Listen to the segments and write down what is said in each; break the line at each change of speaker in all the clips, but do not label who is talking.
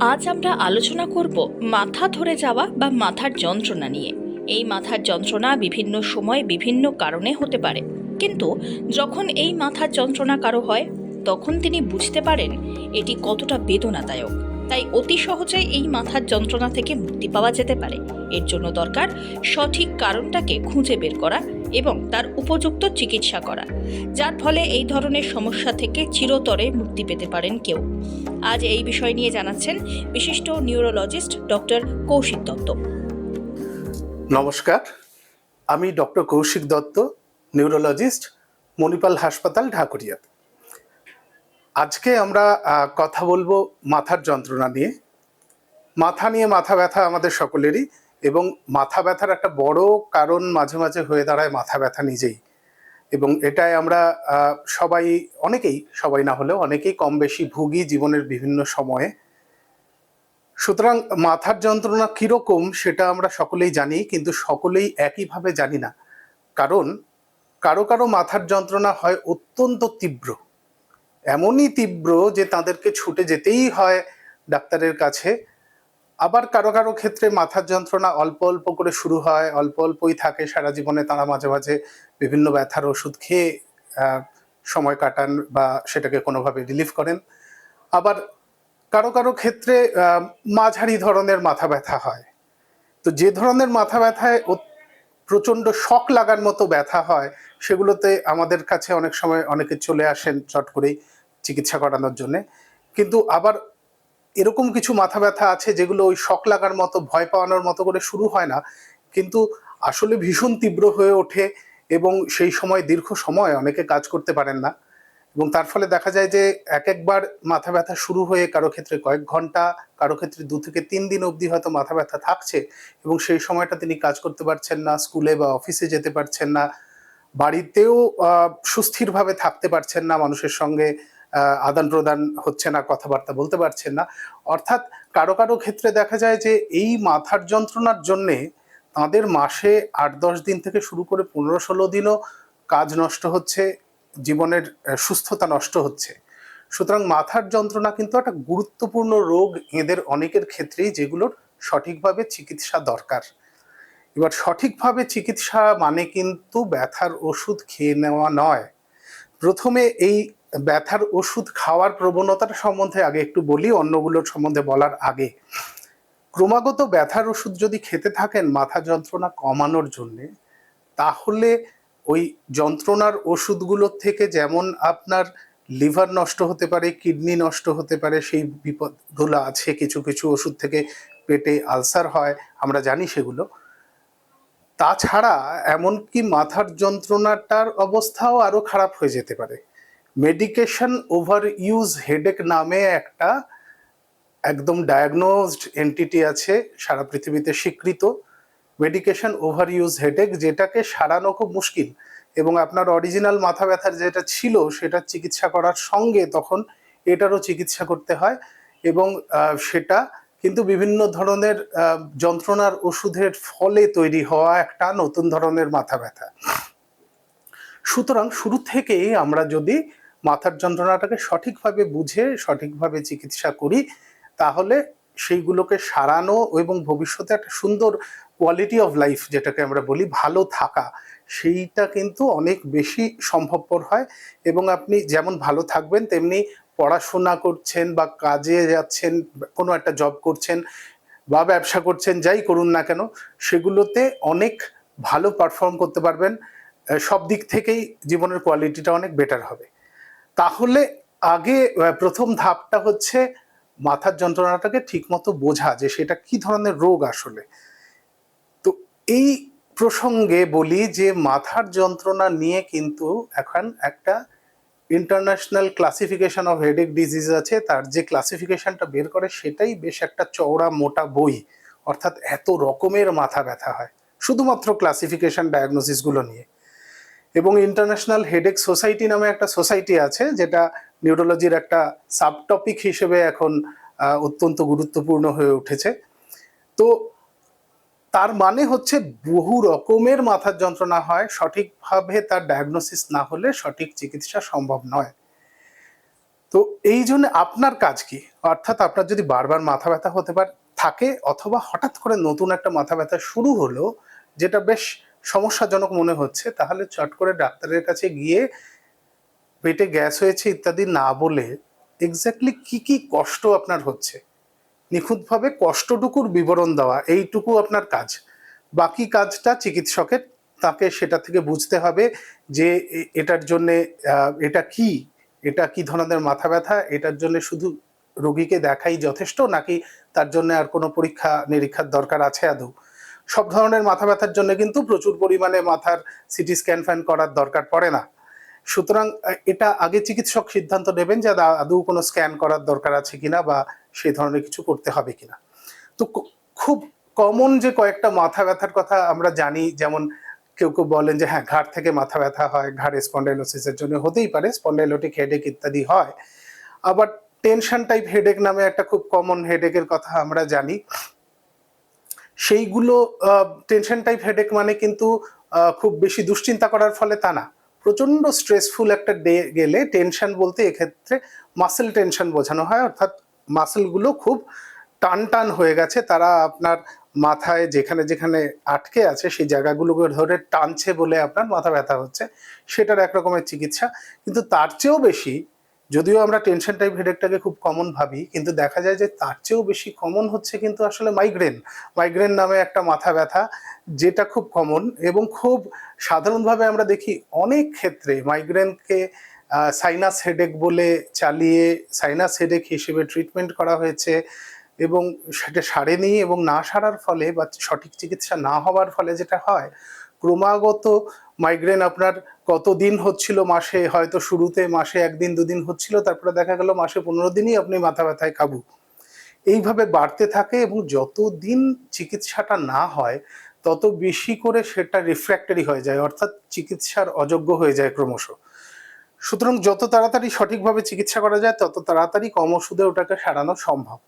আজ আমরা আলোচনা করব মাথা ধরে যাওয়া বা মাথার যন্ত্রণা নিয়ে। এই মাথার যন্ত্রণা বিভিন্ন সময় বিভিন্ন কারণে হতে পারে। কিন্তু যখন এই মাথার যন্ত্রণা কারও হয়, তখন তিনি বুঝতে পারেন এটি কতটা বেদনাদায়ক। তাই অতি সহজে এই মাথার যন্ত্রণা থেকে মুক্তি পাওয়া যেতে পারে। এর জন্য দরকার সঠিক কারণটাকে খুঁজে বের করা এবং তার উপযুক্ত চিকিৎসা করা, যার ফলে এই ধরনের সমস্যা থেকে চিরতরে মুক্তি পেতে পারেন কেউ। আজ এই বিষয় নিয়ে জানাচ্ছেন বিশিষ্ট নিউরোলজিস্ট ডক্টর কৌশিক দত্ত।
নমস্কার, আমি ডক্টর কৌশিক দত্ত, নিউরোলজিস্ট, মণিপাল হাসপাতাল ঢাকুরিয়া আজকে আমরা কথা বলব মাথার যন্ত্রণা নিয়ে। মাথা নিয়ে মাথা ব্যথা আমাদের সকলেরই এবং মাথা ব্যথার একটা বড় কারণ মাঝে মাঝে হয়ে দাঁড়ায় মাথা ব্যথা নিজেই। এবং এটাই আমরা সবাই, অনেকেই, সবাই না হলেও অনেকেই কম বেশি ভুগি জীবনের বিভিন্ন সময়ে। সুতরাং মাথার যন্ত্রণা কীরকম সেটা আমরা সকলেই জানি, কিন্তু সকলেই একইভাবে জানি না। কারণ, কারও কারও মাথার যন্ত্রণা হয় অত্যন্ত তীব্র। এমনই তীব্র যে তাদেরকে ছুটে যেতেই হয় ডাক্তারের কাছে। আবার কারও কারও ক্ষেত্রে মাথার যন্ত্রণা অল্প অল্প করে শুরু হয়, অল্প অল্পই থাকে। সারা জীবনে তারা মাঝে মাঝে বিভিন্ন ব্যথার ওষুধ খেয়ে সময় কাটান বা সেটাকে কোনোভাবে রিলিফ করেন। আবার কারও কারও ক্ষেত্রে মাঝারি ধরনের মাথা ব্যথা হয়। তো যে ধরনের মাথা ব্যথায় প্রচণ্ড শখ লাগার মতো ব্যথা হয়, সেগুলোতে আমাদের কাছে অনেক সময় অনেকে চলে আসেন চট করেই। চিকিৎসা করানোর জন্য। কিন্তু আবার এরকম কিছু মাথা ব্যথা আছে যেগুলো ওই শখ লাগার মতো, ভয় পাওয়ানোর মতো করে শুরু হয় না। কিন্তু আসলে ভীষণ তীব্র হয়ে ওঠে এবং সেই সময় দীর্ঘ সময় অনেকে কাজ করতে পারেন না। এবং তার ফলে দেখা যায় যে এক একবার মাথা ব্যথা শুরু হয়ে কারও ক্ষেত্রে কয়েক ঘণ্টা, কারও ক্ষেত্রে দু থেকে তিন দিন অবধি হয়তো মাথা ব্যথা থাকছে এবং সেই সময়টা তিনি কাজ করতে পারছেন না, স্কুলে বা অফিসে যেতে পারছেন না। বাড়িতেও সুস্থিরভাবে থাকতে পারছেন না মানুষের সঙ্গে। আদান প্রদান হচ্ছে না, কথাবার্তা বলতে পারছেন না। অর্থাৎ কারও কারও ক্ষেত্রে দেখা যায় যে এই মাথার যন্ত্রণার জন্যে তাদের মাসে আট দশ দিন থেকে শুরু করে পনেরো ষোলো দিনও কাজ নষ্ট হচ্ছে, জীবনের সুস্থতা নষ্ট হচ্ছে। সুতরাং মাথার যন্ত্রণা কিন্তু একটা গুরুত্বপূর্ণ রোগ এদের অনেকের ক্ষেত্রেই যেগুলোর সঠিকভাবে চিকিৎসা দরকার। এবার সঠিকভাবে চিকিৎসা মানে কিন্তু ব্যথার ওষুধ খেয়ে নেওয়া নয়। প্রথমে এই ব্যথার ওষুধ খাওয়ার প্রবণতার সম্বন্ধে আগে একটু বলি, অন্যগুলোর সম্বন্ধে বলার আগে। ক্রমাগত ব্যথার ওষুধ যদি খেতে থাকেন মাথা যন্ত্রণা কমানোর জন্যে, তাহলে ওই যন্ত্রণার ওষুধগুলোর থেকে যেমন আপনার লিভার নষ্ট হতে পারে, কিডনি নষ্ট হতে পারে, সেই বিপদগুলো আছে, কিছু কিছু ওষুধ থেকে পেটে আলসার হয়, আমরা জানি সেগুলো। তাছাড়া এমনকি মাথার যন্ত্রণাটার অবস্থাও আরও খারাপ হয়ে যেতে পারে। মেডিকেশন ওভার ইউজ হেডেক নামে একটা একদম ডায়াগনোজড এন্টিটি আছে, সারা পৃথিবীতে স্বীকৃত। মেডিকেশন ওভার ইউজ হেডেক যেটাকে সারানো খুব মুশকিল এবং আপনার অরিজিনাল মাথা ব্যথার যেটা ছিল সেটা চিকিৎসা করার সঙ্গে তখন এটারও চিকিৎসা করতে হয় এবং সেটা কিন্তু বিভিন্ন ধরনের যন্ত্রণার ওষুধের ফলে তৈরি হওয়া একটা নতুন ধরনের মাথা ব্যথা। সুতরাং শুরু থেকেই আমরা যদি মাথার যন্ত্রণাটাকে সঠিকভাবে বুঝে, সঠিকভাবে চিকিৎসা করি, তাহলে সেইগুলোকে সারানো এবং ভবিষ্যতে একটা সুন্দর কোয়ালিটি অফ লাইফ যেটাকে আমরা বলি, ভালো থাকা, সেইটা কিন্তু অনেক বেশি সম্ভবপর হয়। এবং আপনি যেমন ভালো থাকবেন, তেমনি পড়াশোনা করছেন বা কাজে যাচ্ছেন, কোনো একটা জব করছেন বা ব্যবসা করছেন, যাই করুন না কেন, সেগুলোতে অনেক ভালো পারফর্ম করতে পারবেন। সব দিক থেকেই জীবনের কোয়ালিটিটা অনেক বেটার হবে। তাহলে আগে প্রথম ধাপটা হচ্ছে মাথার যন্ত্রণাটাকে ঠিকমতো বোঝা যে সেটা কি ধরনের রোগ আসলে। তো এই প্রসঙ্গে বলি যে মাথার যন্ত্রণা নিয়ে কিন্তু এখন একটা international classification of headache disease আছে। তার যে ক্লাসিফিকেশনটা বের করে সেটাই বেশ একটা চওড়া মোটা বই। অর্থাৎ এত রকমের মাথা ব্যথা হয়। শুধুমাত্র ক্লাসিফিকেশন ডায়াগনোসিসগুলো নিয়ে। এবং ইন্টারন্যাশনাল হেডেক সোসাইটি নামে একটা সোসাইটি আছে, যেটা নিউরোলজির একটা সাবটপিক হিসেবে এখন অত্যন্ত গুরুত্বপূর্ণ হয়ে উঠেছে। তো তার মানে হচ্ছে বহু রকমের মাথার যন্ত্রণা হয়, সঠিকভাবে তার ডায়াগনোসিস না হলে সঠিক চিকিৎসা সম্ভব নয়। তো এই জন্য আপনার কাজ কি? অর্থাৎ আপনার যদি বারবার মাথা ব্যথা হতে পারে, থাকে, অথবা হঠাৎ করে নতুন একটা মাথা ব্যথা শুরু হলো, যেটা বেশ সমস্যাজনক মনে হচ্ছে, তাহলে চট করে ডাক্তারের কাছে গিয়ে পেটে গ্যাস হয়েছে ইত্যাদি না বলে এক্স্যাক্টলি কি কি কষ্ট আপনার হচ্ছে? নিখুঁতভাবে কষ্টটুকুর বিবরণ দেওয়া, এইটুকু আপনার কাজ। বাকি কাজটা চিকিৎসকের, তাকে সেটা থেকে বুঝতে হবে যে এটার জন্যে এটা কি? এটা কি ধরনের মাথা ব্যথা? এটার জন্য শুধু রোগীকে দেখাই যথেষ্ট নাকি তার জন্য আর কোনো পরীক্ষা নিরীক্ষার দরকার আছে আদৌ? সব ধরনের মাথা ব্যথার জন্য কিন্তু প্রচুর পরিমাণে মাথার সিটি স্ক্যান ফ্যান করার দরকার পড়ে না। সুতরাং এটা আগে চিকিৎসক সিদ্ধান্ত নেবেন যে আদা- কোনো স্ক্যান করার দরকার আছে কিনা বা সেই ধরনের কিছু করতে হবে কিনা। তো খুব কমন যে কয়েকটা মাথা ব্যথার কথা আমরা জানি, যেমন কেউ কেউ বলেন যে হ্যাঁ ঘাড় থেকে মাথা ব্যথা হয়, ঘাড়ে স্পন্ডাইলোসিসের জন্য হতেই পারে স্পন্ডাইলোটিক হেডেক ইত্যাদি হয়। আবার টেনশন টাইপ হেডেক নামে একটা খুব কমন হেডেকের কথা আমরা জানি। সেইগুলো টেনশন টাইপ হেডেক মানে কিন্তু খুব বেশি দুশ্চিন্তা করার ফলে তা না। প্রচণ্ড স্ট্রেসফুল একটা ডে গেলে টেনশন বলতে এক্ষেত্রে মাসেল টেনশন বোঝানো হয়। অর্থাৎ মাসেলগুলো খুব টান টান হয়ে গেছে। তারা আপনার মাথায় যেখানে যেখানে আটকে আছে, সেই জায়গাগুলোকে ধরে টানছে বলে আপনার মাথা ব্যথা হচ্ছে। সেটার এক রকমের চিকিৎসা। কিন্তু তার চেয়েও বেশি যদিও আমরা টেনশন টাইপ হেডেকটাকে খুব কমন ভাবি, কিন্তু দেখা যায় যে তার চেয়েও বেশি কমন হচ্ছে কিন্তু আসলে মাইগ্রেন মাইগ্রেন নামে একটা মাথা ব্যথা, যেটা খুব কমন এবং খুব সাধারণভাবে আমরা দেখি অনেক ক্ষেত্রে মাইগ্রেনকে সাইনাস হেডেক বলে চালিয়ে সাইনাস হেডেক হিসেবে ট্রিটমেন্ট করা হয়েছে এবং সেটা সারেনি এবং না সারার ফলে বা সঠিক চিকিৎসা না হওয়ার ফলে যেটা হয়, ক্রমাগত মাইগ্রেন আপনার কতদিন হচ্ছিল? মাসে হয়তো শুরুতে, মাসে একদিন, দুদিন হচ্ছিল, তারপরে দেখা গেল মাসে পনেরো দিনই আপনি মাথা ব্যথায় কাবু। এইভাবে বাড়তে থাকে এবং যতদিন চিকিৎসাটা না হয়, তত বেশি করে সেটা রিফ্র্যাক্টরি হয়ে যায়, অর্থাৎ চিকিৎসার অযোগ্য হয়ে যায় ক্রমশ। সুতরাং যত তাড়াতাড়ি সঠিকভাবে চিকিৎসা করা যায়, তত তাড়াতাড়ি কম ওষুধে ওটাকে সারানো সম্ভব।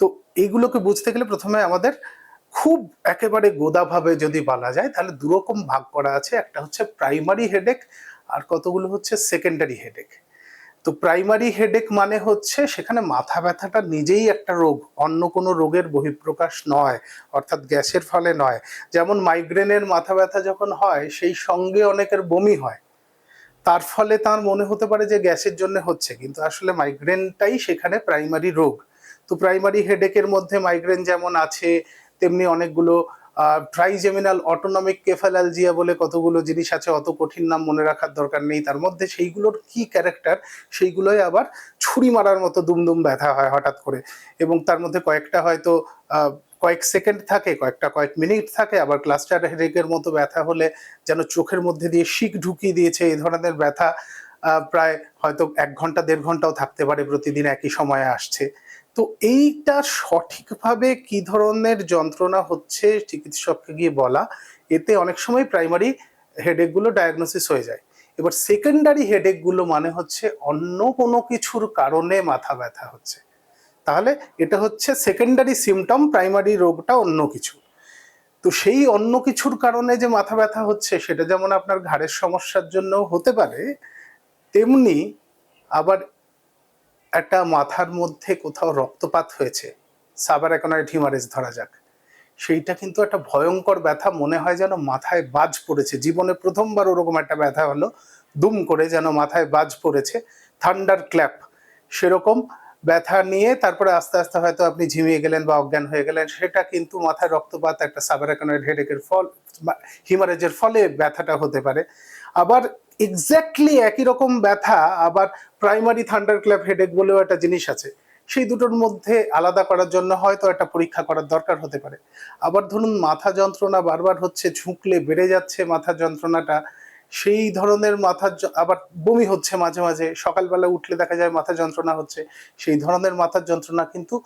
তো এইগুলোকে বুঝতে গেলে প্রথমে আমাদের খুব একেবারে গোদাভাবে যদি বলা যায়, তাহলে দুরকম ভাগ করা আছে। একটা হচ্ছে প্রাইমারি হেডেক আর কতগুলো হচ্ছে সেকেন্ডারি হেডেক তো প্রাইমারি হেডেক মানে হচ্ছে সেখানে মাথা ব্যথাটা নিজেই একটা রোগ, অন্য কোনো রোগের বহিঃপ্রকাশ নয়, অর্থাৎ গ্যাসের ফলে নয়। যেমন মাইগ্রেনের মাথা ব্যথা যখন হয়, সেই সঙ্গে অনেকের বমি হয়। তার ফলে তার মনে হতে পারে যে গ্যাসের জন্য হচ্ছে, কিন্তু আসলে মাইগ্রেনটাই সেখানে প্রাইমারি রোগ। তো প্রাইমারি হেডেকের মধ্যে মাইগ্রেন যেমন আছে তেমনি অনেকগুলো ট্রাইজেমিনাল অটোনমিক কেফালালজিয়া বলে কতগুলো জিনিস আছে, অত কঠিন নাম মনে রাখার দরকার নেই। তার মধ্যে সেইগুলোর কি ক্যারেক্টার সেইগুলোই আবার ছুরি মারার মতো দুমদুম ব্যথা হয় হঠাৎ করে। এবং তার মধ্যে কয়েকটা হয়তো কয়েক সেকেন্ড থাকে, কয়েকটা কয়েক মিনিট থাকে, আবার ক্লাস্টার হেডেকের মতো ব্যথা হলে যেন চোখের মধ্যে দিয়ে শিক ঢুকিয়ে দিয়েছে, এই ধরনের ব্যথা প্রায় হয়তো এক ঘণ্টা, দেড় ঘন্টাও থাকতে পারে, প্রতিদিন একই সময়ে আসছে। তো এইটা সঠিকভাবে কি ধরনের যন্ত্রণা হচ্ছে চিকিৎসককে গিয়ে বলা? এতে অনেক সময় প্রাইমারি হেডেকগুলো ডায়াগনোসিস হয়ে যায়। এবার সেকেন্ডারি হেডেকগুলো মানে হচ্ছে অন্য কোনো কিছুর কারণে মাথা ব্যথা হচ্ছে। তাহলে এটা হচ্ছে সেকেন্ডারি সিমটম প্রাইমারি রোগটা অন্য কিছু। তো সেই অন্য কিছুর কারণে যে মাথা ব্যথা হচ্ছে, সেটা যেমন আপনার ঘাড়ের সমস্যার জন্য হতে পারে, তেমনি আবার একটা মাথার মধ্যে কোথাও রক্তপাত হয়েছে। সাবার একনায় হিমারেজ ধরা যাক। সেইটা কিন্তু একটা ভয়ঙ্কর ব্যথা, মনে হয় যেন মাথায় বাজ পড়েছে। জীবনে প্রথমবার ওরকম একটা ব্যথা হলো, দুম করে যেন মাথায় বাজ পড়েছে থান্ডার ক্ল্যাপ সেরকম ব্যথা নিয়ে তারপরে আস্তে আস্তে হয়তো আপনি ঝিমিয়ে গেলেন বা অজ্ঞান হয়ে গেলেন, সেটা কিন্তু মাথায় রক্তপাত, একটা সাবারাকানয়েড হেডেকের ফল হিমারেজের ফলে ব্যথাটা হতে পারে। আবার এক্স্যাক্টলি একই রকম ব্যথা, আবার প্রাইমারি থান্ডার ক্ল্যাপ হেডেক বলেও একটা জিনিস আছে। সেই দুটোর মধ্যে আলাদা করার জন্য হয়তো একটা পরীক্ষা করার দরকার হতে পারে। আবার ধরুন মাথা যন্ত্রণা বারবার হচ্ছে, ঝুঁকলে বেড়ে যাচ্ছে মাথা যন্ত্রণাটা, সেই ধরনের মাথার য- আবার বমি হচ্ছে মাঝে মাঝে, সকালবেলা উঠলে দেখা যায় মাথা যন্ত্রণা হচ্ছে, সেই ধরনের মাথার যন্ত্রণা কিন্তু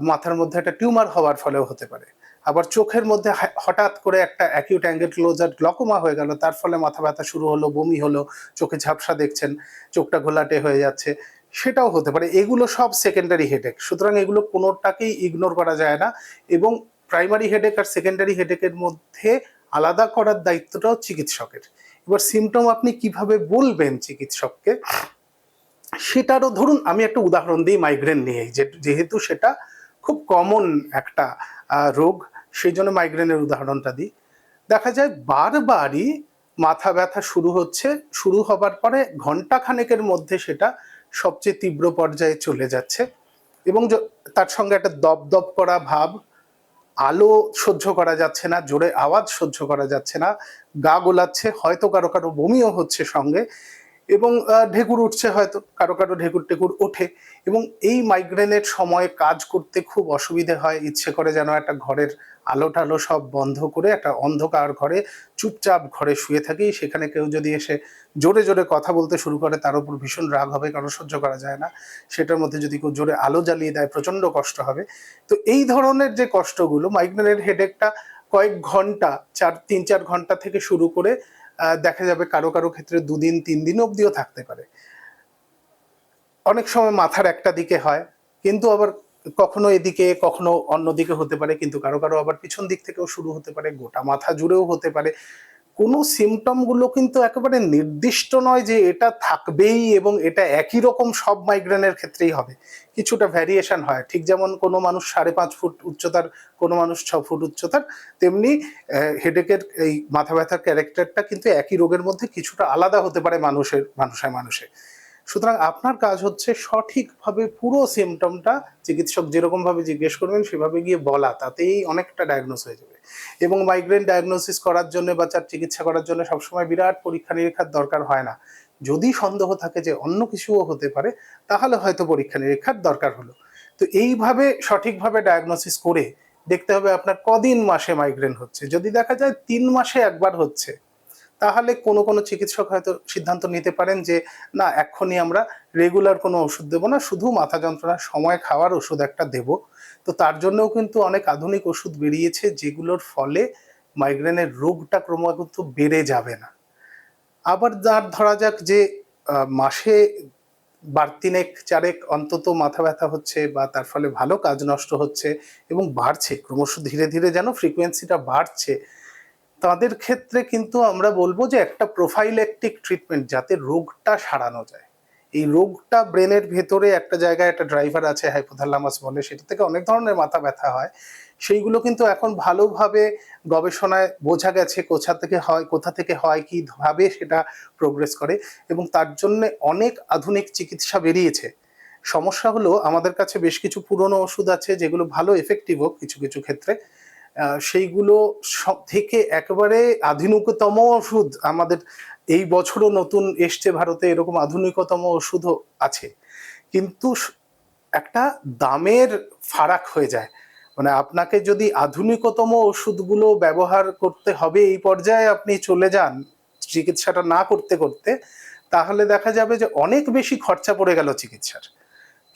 মাথার মধ্যে একটা টিউমার হওয়ার ফলেও হতে পারে। আবার চোখের মধ্যে হঠাৎ করে একটা অ্যাকিউট অ্যাঙ্গেল ক্লোজার গ্লকোমা হয়ে গেল। তার ফলে মাথা ব্যথা শুরু হলো, বমি হলো, চোখে ঝাপসা দেখছেন, চোখটা ঘোলাটে হয়ে যাচ্ছে। সেটাও হতে পারে। এগুলো সব সেকেন্ডারি হেডেক সুতরাং এগুলো কোনোটাকেই ইগনোর করা যায় না এবং প্রাইমারি হেডেক আর সেকেন্ডারি হেডেকের মধ্যে আলাদা করার দায়িত্বটাও চিকিৎসকের। এবার সিমটম আপনি কীভাবে বলবেন চিকিৎসককে? সেটারও ধরুন, আমি একটা উদাহরণ দিই মাইগ্রেন নিয়ে যে যেহেতু সেটা খুব কমন একটা রোগ সেই জন্য মাইগ্রেনের উদাহরণটা দিই। দেখা যায় বারবারই মাথা ব্যথা শুরু হচ্ছে, শুরু হবার পরে ঘণ্টা খানেকের মধ্যে সেটা সবচেয়ে তীব্র পর্যায়ে চলে যাচ্ছে এবং তার সঙ্গে একটা দপদপ করা ভাব, আলো সহ্য করা যাচ্ছে না, জোরে আওয়াজ সহ্য করা যাচ্ছে না, গা গোলাচ্ছে, হয়তো কারও কারও বমিও হচ্ছে সঙ্গে। এবং ঢেকুর উঠছে হয়তো, কারও কারও ঢেকুর টেকুর ওঠে। এবং এই মাইগ্রেনের সময় কাজ করতে খুব অসুবিধে হয়। ইচ্ছে করে যেন একটা ঘরের আলো টালো সব বন্ধ করে, একটা অন্ধকার ঘরে চুপচাপ ঘরে শুয়ে থাকি। সেখানে কেউ যদি এসে জোরে জোরে কথা বলতে শুরু করে, তার উপর ভীষণ রাগ হবে, কারণ সহ্য করা যায় না। সেটার মধ্যে যদি কেউ জোরে আলো জ্বালিয়ে দেয় প্রচণ্ড কষ্ট হবে। তো এই ধরনের যে কষ্টগুলো মাইগ্রেনের হেডেকটা কয়েক ঘণ্টা, চার, তিন, চার ঘণ্টা থেকে শুরু করে দেখা যাবে কারও কারও ক্ষেত্রে দুদিন, তিন দিন অবধিও থাকতে পারে। অনেক সময় মাথার একটা দিকে হয়, কিন্তু আবার কখনো এদিকে, কখনো অন্যদিকে হতে পারে, কিন্তু কারও কারও আবার পিছন দিক থেকেও শুরু হতে পারে, গোটা মাথা জুড়েও হতে পারে। কোনো সিমটমগুলো কিন্তু একেবারে নির্দিষ্ট নয় যে এটা থাকবেই এবং এটা একই রকম সব মাইগ্রেনের ক্ষেত্রেই হবে। কিছুটা ভ্যারিয়েশন হয়। ঠিক যেমন কোনো মানুষ সাড়ে পাঁচ ফুট উচ্চতার, কোনো মানুষ ছ ফুট উচ্চতার, তেমনি হেডেকের এই মাথা ব্যথার ক্যারেক্টারটা কিন্তু একই রোগের মধ্যে কিছুটা আলাদা হতে পারে মানুষের, মানুষে মানুষে। সুতরাং আপনার কাজ হচ্ছে সঠিকভাবে পুরো সিমটমটা চিকিৎসক যেরকম ভাবে জিজ্ঞেস করবেন, সেভাবে গিয়ে বলা, তাতেই অনেকটা ডায়াগনোস হয়ে যাবে। এবং মাইগ্রেন ডায়াগনোসিস করার জন্য বা তার চিকিৎসা করার জন্য সবসময় বিরাট পরীক্ষা নিরীক্ষার দরকার হয় না। যদি সন্দেহ থাকে যে অন্য কিছুও হতে পারে, তাহলে হয়তো পরীক্ষা নিরীক্ষার দরকার হলো। তো এইভাবে সঠিকভাবে ডায়াগনোসিস করে দেখতে হবে আপনার কদিন মাসে মাইগ্রেন হচ্ছে। যদি দেখা যায় তিন মাসে একবার হচ্ছে তাহলে কোনো কোনো চিকিৎসক হয়তো সিদ্ধান্ত নিতে পারেন যে, না, এক্ষুনি আমরা রেগুলার কোনো ওষুধ দেবো না, শুধু মাথা যন্ত্রণার সময় খাওয়ার ওষুধ একটা দেব। তো তার জন্যও কিন্তু অনেক আধুনিক ওষুধ বেরিয়েছে যেগুলোর ফলে মাইগ্রেনের রোগটা ক্রমাগত বেড়ে যাবে না। আবার যার ধরা যাক যে মাসে বার তিনেক, চারেক অন্তত মাথা ব্যথা হচ্ছে বা তার ফলে ভালো কাজ নষ্ট হচ্ছে এবং বাড়ছে। ক্রমশ ধীরে ধীরে যেন ফ্রিকোয়েন্সিটা বাড়ছে। তাদের ক্ষেত্রে কিন্তু আমরা বলব যে একটা প্রোফাইলেকটিক ট্রিটমেন্ট যাতে রোগটা সারানো যায়। এই রোগটা ব্রেনের ভেতরে একটা জায়গায় একটা ড্রাইভার আছে হাইপোথ্যালামাস বলে, সেটা থেকে অনেক ধরনের মাথা ব্যথা হয়। সেইগুলো কিন্তু এখন ভালোভাবে গবেষণায় বোঝা গেছে কোথা থেকে হয়, কোথা থেকে হয় কি ভাবে সেটা প্রোগ্রেস করে এবং তার জন্য অনেক আধুনিক চিকিৎসা বেরিয়েছে। সমস্যা হলো, আমাদের কাছে বেশ কিছু পুরনো ওষুধ আছে যেগুলো ভালো এফেক্টিভও কিছু কিছু ক্ষেত্রে। সেইগুলো সব থেকে একেবারে আধুনিকতম ওষুধ আমাদের এই বছরও নতুন এসছে ভারতে, এরকম আধুনিকতম ওষুধও আছে। কিন্তু একটা দামের ফারাক হয়ে যায়। মানে আপনাকে যদি আধুনিকতম ওষুধগুলো ব্যবহার করতে হবে এই পর্যায়ে আপনি চলে যান চিকিৎসাটা না করতে করতে, তাহলে দেখা যাবে যে অনেক বেশি খরচা পড়ে গেল চিকিৎসার।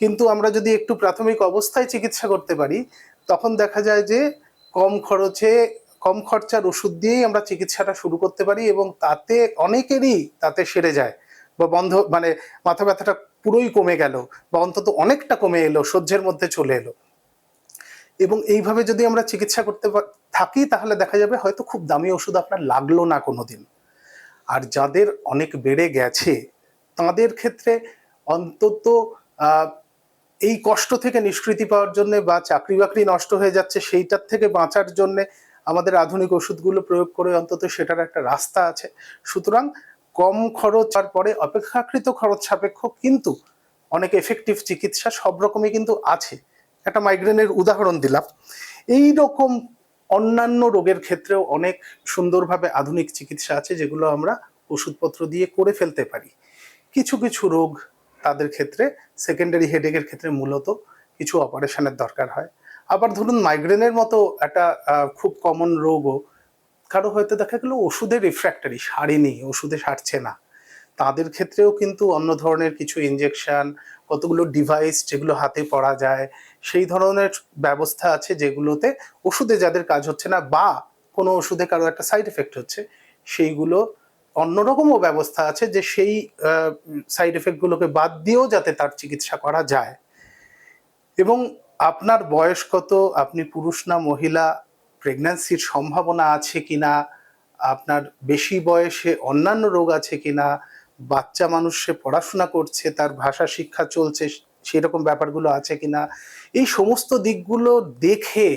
কিন্তু আমরা যদি একটু প্রাথমিক অবস্থায় চিকিৎসা করতে পারি, তখন দেখা যায় যে কম খরচে, কম খরচার ওষুধ দিয়েই আমরা চিকিৎসাটা শুরু করতে পারি এবং তাতে অনেকেরই তাতে সেরে যায় বা বন্ধ মানে মাথা ব্যথাটা পুরোই কমে গেল বা অন্তত অনেকটা কমে এলো, সহ্যের মধ্যে চলে এলো। এবং এইভাবে যদি আমরা চিকিৎসা করতে থাকি তাহলে দেখা যাবে হয়তো খুব দামি ওষুধ আপনার লাগল না কোনো দিন আর যাদের অনেক বেড়ে গেছে, তাদের ক্ষেত্রে অন্তত এই কষ্ট থেকে নিষ্কৃতি পাওয়ার জন্য বা চাকরি বাকরি নষ্ট হয়ে যাচ্ছে সেইটার থেকে বাঁচার জন্য আমাদের আধুনিক ওষুধগুলো প্রয়োগ করে অন্তত সেটার একটা রাস্তা আছে। সুতরাং কম খরচ আর পরে অপেক্ষাকৃত খরচ সাপেক্ষ কিন্তু অনেক এফেক্টিভ চিকিৎসা সব রকমই কিন্তু আছে। একটা মাইগ্রেনের উদাহরণ দিলাম। এই রকম অন্যান্য রোগের ক্ষেত্রেও অনেক সুন্দরভাবে আধুনিক চিকিৎসা আছে যেগুলো আমরা ওষুধপত্র দিয়ে করে ফেলতে পারি। কিছু কিছু রোগ তাদের ক্ষেত্রে সেকেন্ডারি হেডেকের ক্ষেত্রে মূলত কিছু অপারেশনের দরকার হয়। আবার ধরুন মাইগ্রেনের মতো একটা খুব কমন রোগও, কারও হয়তো দেখা গেলো ওষুধে রিফ্র্যাক্টারি সারেনি ওষুধে সারছে না। তাদের ক্ষেত্রেও কিন্তু অন্য ধরনের কিছু ইনজেকশন কতগুলো ডিভাইস যেগুলো হাতে পড়া যায়, সেই ধরনের ব্যবস্থা আছে যেগুলোতে ওষুধে যাদের কাজ হচ্ছে না বা কোনো ওষুধে কারও একটা সাইড এফেক্ট হচ্ছে, সেইগুলো অন্যরকমও ব্যবস্থা আছে যে সেই সাইড এফেক্টগুলোকে বাদ দিয়েও যাতে তার চিকিৎসা করা যায়। এবং আপনার বয়স কত, আপনি পুরুষ না মহিলা প্রেগন্যান্সির সম্ভাবনা আছে কি না আপনার বেশি বয়সে অন্যান্য রোগ আছে কি না বাচ্চা মানুষ সে পড়াশোনা করছে, তার ভাষা শিক্ষা চলছে সেরকম ব্যাপারগুলো আছে কি না এই সমস্ত দিকগুলো দেখে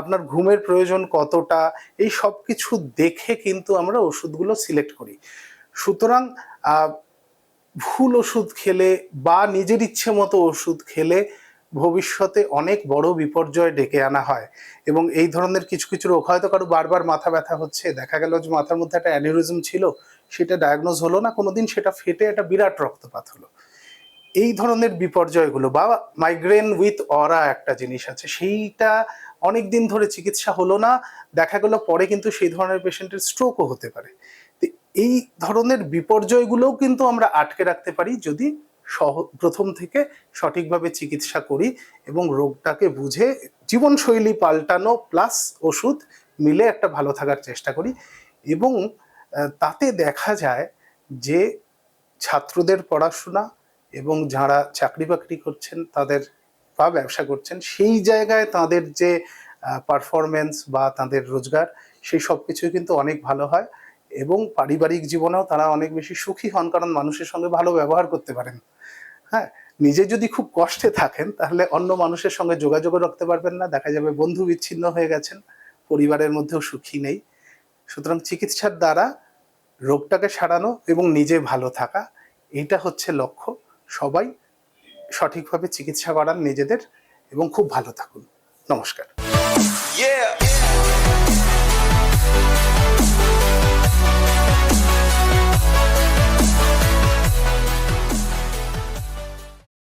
আপনার ঘুমের প্রয়োজন কতটা, এই সব কিছু দেখে কিন্তু আমরা ওষুধগুলো সিলেক্ট করি। সুতরাং ভুল ওষুধ খেলে বা নিজের ইচ্ছে মতো ওষুধ খেলে ভবিষ্যতে অনেক বড় বিপর্যয় ডেকে আনা হয়। এবং এই ধরনের কিছু কিছু রোগ হয়তো কারও বারবার মাথা ব্যথা হচ্ছে, দেখা গেল যে মাথার মধ্যে একটা অ্যানিউরিজম ছিল, সেটা ডায়াগনোজ হলো না, কোনোদিন সেটা ফেটে একটা বিরাট রক্তপাত হলো। এই ধরনের বিপর্যয়গুলো বা মাইগ্রেন উইথ অরা একটা জিনিস আছে, সেইটা অনেক দিন ধরে চিকিৎসা হলো না, দেখা গেল পরে কিন্তু সেই ধরনের পেশেন্টের স্ট্রোকও হতে পারে। এই ধরনের বিপর্যয়গুলোও কিন্তু আমরা আটকে রাখতে পারি যদি সহ, প্রথম থেকে সঠিকভাবে চিকিৎসা করি এবং রোগটাকে বুঝে জীবনশৈলী পাল্টানো প্লাস ওষুধ মিলে একটা ভালো থাকার চেষ্টা করি এবং তাতে দেখা যায় যে ছাত্রদের পড়াশোনা এবং যারা চাকরি বাকরি করছেন তাদের বা ব্যবসা করছেন, সেই জায়গায় তাদের যে পারফরমেন্স বা তাদের রোজগার, সেই সব কিছুই কিন্তু অনেক ভালো হয় এবং পারিবারিক জীবনেও তারা অনেক বেশি সুখী হন কারণ মানুষের সঙ্গে ভালো ব্যবহার করতে পারেন। হ্যাঁ নিজে যদি খুব কষ্টে থাকেন, তাহলে অন্য মানুষের সঙ্গে যোগাযোগও রাখতে পারবেন না, দেখা যাবে বন্ধু বিচ্ছিন্ন হয়ে গেছেন, পরিবারের মধ্যেও সুখী নেই। সুতরাং চিকিৎসার দ্বারা রোগটাকে সারানো এবং নিজে ভালো থাকা এইটা হচ্ছে লক্ষ্য। সবাই সঠিকভাবে চিকিৎসা করান নিজেদের এবং খুব ভালো থাকুন নমস্কার.